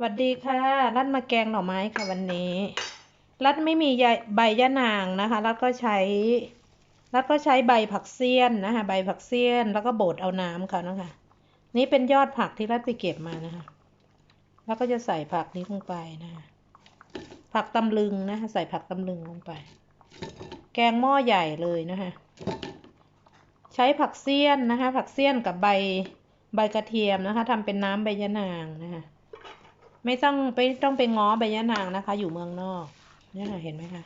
สวัสดีค่ะ รัดมาแกงหน่อไม้ค่ะวันนี้ รัดไม่มีใใบยะนางนะคะ รัดก็ใช้ รัดก็ใช้ใบผักเสี้ยนนะคะ ใบผักเสี้ยน แล้วก็บดเอาน้ำค่ะนะคะ นี่เป็นยอดผักที่รัดไปเก็บมานะคะ แล้วก็จะใส่ผักนี้ลงไปนะะผักตำลึงนะคะใส่ผักตำลึงลงไป แกงหม้อใหญ่เลยนะคะใช้ผักเสี้ยนนะคะ ผักเสี้ยนกับใบใบกระเทียมนะคะทำเป็นน้ำใบยะนางนะคะ ไม่ต้องไปต้องไปง้อใบยะนางนะคะ อยู่เมืองนอกเนี่ยค่ะเห็นไหมคะ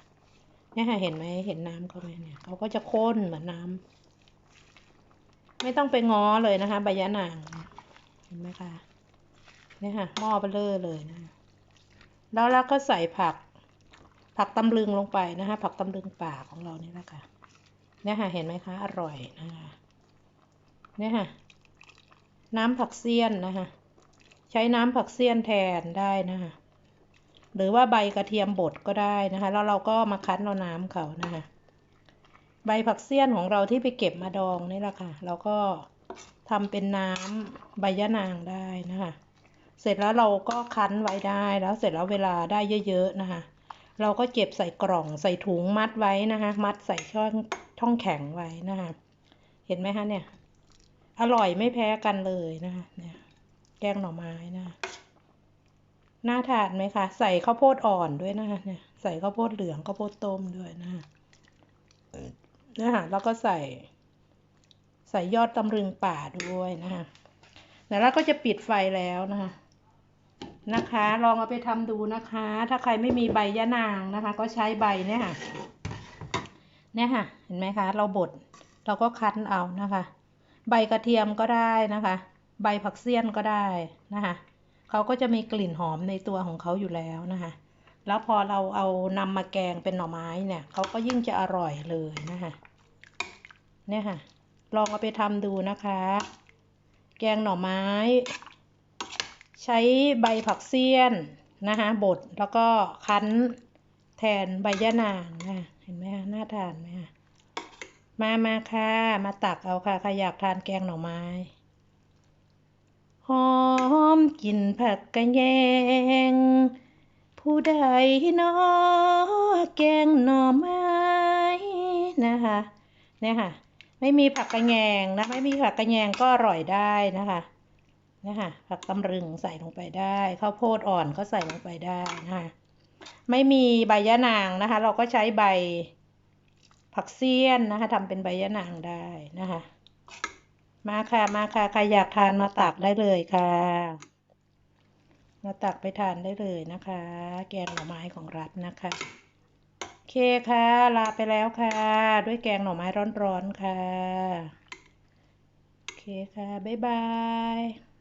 เนี่ยค่ะเห็นไหมเห็นน้ำเขาไหมเนี่ยเขาก็จะข้นเหมือนน้ำไม่ต้องไปง้อเลยนะคะ ใบยะนางเห็นไหมคะเนี่ยค่ะหม้อเบลอเลยนะแล้วเราก็ใส่ผัก ผักตำลึงลงไปนะคะ ผักตำลึงป่าของเรานี่แหละค่ะเนี่ยค่ะเห็นไหมคะ อร่อยนะคะเนี่ยค่ะน้ำผักเสี้ยนนะคะ ใช้น้ำผักเสี้ยนแทนได้นะคะ หรือว่าใบกระเทียมบดก็ได้นะคะ แล้วเราก็มาคั้นเอาน้ำเขานะคะ ใบผักเสี้ยนของเราที่ไปเก็บมาดองนี่แหละค่ะเราก็ทำเป็นน้ำใบยะนางได้นะคะ เสร็จแล้วเราก็คั้นไว้ได้ แล้วเสร็จแล้วเวลาได้เยอะๆนะคะ เราก็เก็บใส่กล่องใส่ถุงมัดไว้นะคะ มัดใส่ช่องช่องแข็งไว้นะคะ เห็นไหมคะเนี่ย อร่อยไม่แพ้กันเลยนะคะเนี่ย แกงหน่อไม้นะน่าทานไหมคะใส่ข้าวโพดอ่อนด้วยนะคะเนี่ยใส่ข้าวโพดเหลืองข้าวโพดต้มด้วยนะคะนะคะแล้วก็ใส่ ใส่ยอดตำลึงป่าด้วยนะคะแล้วเราก็จะปิดไฟแล้วนะคะนะคะ ลองเอาไปทำดูนะคะ ถ้าใครไม่มีใบยะนางนะคะ ก็ใช้ใบเนี่ยค่ะเนี่ยค่ะ เห็นไหมคะ เราบดเราก็คั้นเอานะคะ ใบกระเทียมก็ได้นะคะ ใบผักเสี้ยนก็ได้นะคะเขาก็จะมีกลิ่นหอมในตัวของเขาอยู่แล้วนะคะแล้วพอเราเอานำมาแกงเป็นหน่อไม้เนี่ยเขาก็ยิ่งจะอร่อยเลยนะคะเนี่ยค่ะ ลองเอาไปทำดูนะคะ แกงหน่อไม้ ใช้ใบผักเสี้ยนนะคะบดแล้วก็คั้นแทนใบยะนางนะเห็นไหมคะน่าทานไหมคะมามาค่ะ มาตักเอาค่ะใครอยากทานแกงหน่อไม้ หอมกลิ่นผักกระแยง ผู้ใดนาะแกงหน่อไม้นะคะเนี่ยค่ะ ไม่มีผักกระแยงนะ ไม่มีผักกระแยงก็อร่อยได้นะคะนะคะผักตำรึงใส่ลงไปได้ข้าวโพดอ่อนก็ใส่ลงไปได้นะคะไม่มีใบยะนางนะคะ เราก็ใช้ใบผักเสี้ยนนะคะทำเป็นใบยะนางได้นะคะ มาค่ะมาค่ะใครอยากทานมาตักได้เลยค่ะ มาตักไปทานได้เลยนะคะ แกงหน่อไม้ของรัฐนะคะโอเคค่ะลาไปแล้วค่ะ ด้วยแกงหน่อไม้ร้อนๆค่ะโอเคค่ะบ๊ายบาย